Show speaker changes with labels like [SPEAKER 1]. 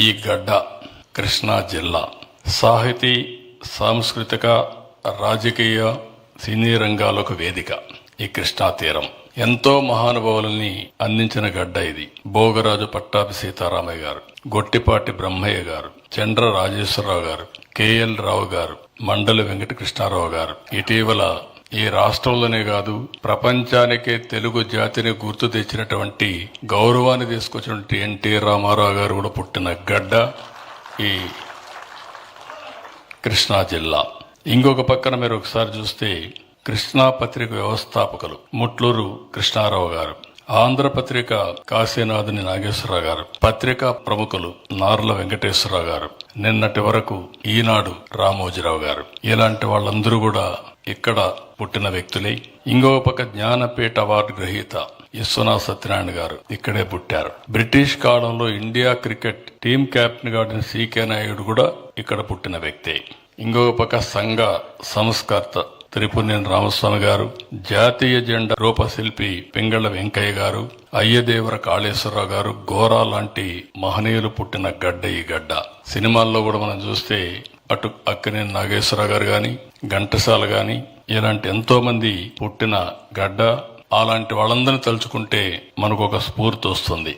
[SPEAKER 1] ఈ గడ్డ కృష్ణా జిల్లా. సాహితీ సాంస్కృతిక రాజకీయ సినీ రంగాలకు వేదిక ఈ కృష్ణా తీరం. ఎంతో మహానుభావులని అందించిన గడ్డ ఇది. భోగరాజు పట్టాభి సీతారామయ్య గారు గొట్టిపాటి బ్రహ్మయ్య గారు చండ్ర రాజేశ్వరరావు గారు కేఎల్ రావు గారు మండలి వెంకట కృష్ణారావు గారు ఇటీవల ఈ రాష్ట్రంలోనే కాదు ప్రపంచానికే తెలుగు జాతిని గుర్తు తెచ్చినటువంటి గౌరవాన్ని తీసుకొచ్చినటువంటి ఎన్టీ రామారావు గారు కూడా పుట్టిన గడ్డ ఈ కృష్ణా జిల్లా. ఇంకొక పక్కన మీరు ఒకసారి చూస్తే కృష్ణా పత్రిక వ్యవస్థాపకులు ముట్లూరు కృష్ణారావు గారు. ఆంధ్రపత్రిక కాశీనాథుని నాగేశ్వరరావు గారు పత్రికా ప్రముఖులు నార్ల వెంకటేశ్వరరావు గారు నిన్నటి వరకు ఈనాడు రామోజీరావు గారు. ఇలాంటి వాళ్ళందరూ కూడా ఇక్కడ పుట్టిన వ్యక్తులే ఇంకో పక్క జ్ఞానపీఠ అవార్డు గ్రహీత విశ్వనాథ్ సత్యనారాయణ గారు ఇక్కడే పుట్టారు. బ్రిటిష్ కాలంలో ఇండియా క్రికెట్ టీం కెప్టెన్గా ఉన్న సీకే నాయుడు కూడా ఇక్కడ పుట్టిన వ్యక్తే. ఇంకొక పక్క సంఘ సంస్కర్త త్రిపునేని రామస్వామి గారు జాతీయ జెండా రూపశిల్పి పింగళ వెంకయ్య గారు అయ్యదేవర కాళేశ్వరరావు గారు గోరా లాంటి మహనీయులు పుట్టిన గడ్డ ఈ గడ్డ. సినిమాల్లో కూడా మనం చూస్తే అటు అక్కినేని నాగేశ్వరరావు గారు గాని ఘంటసాల గాని ఇలాంటి ఎంతో మంది పుట్టిన గడ్డ అలాంటి వాళ్ళందరినీ తలుచుకుంటే మనకు ఒక స్ఫూర్తి వస్తుంది.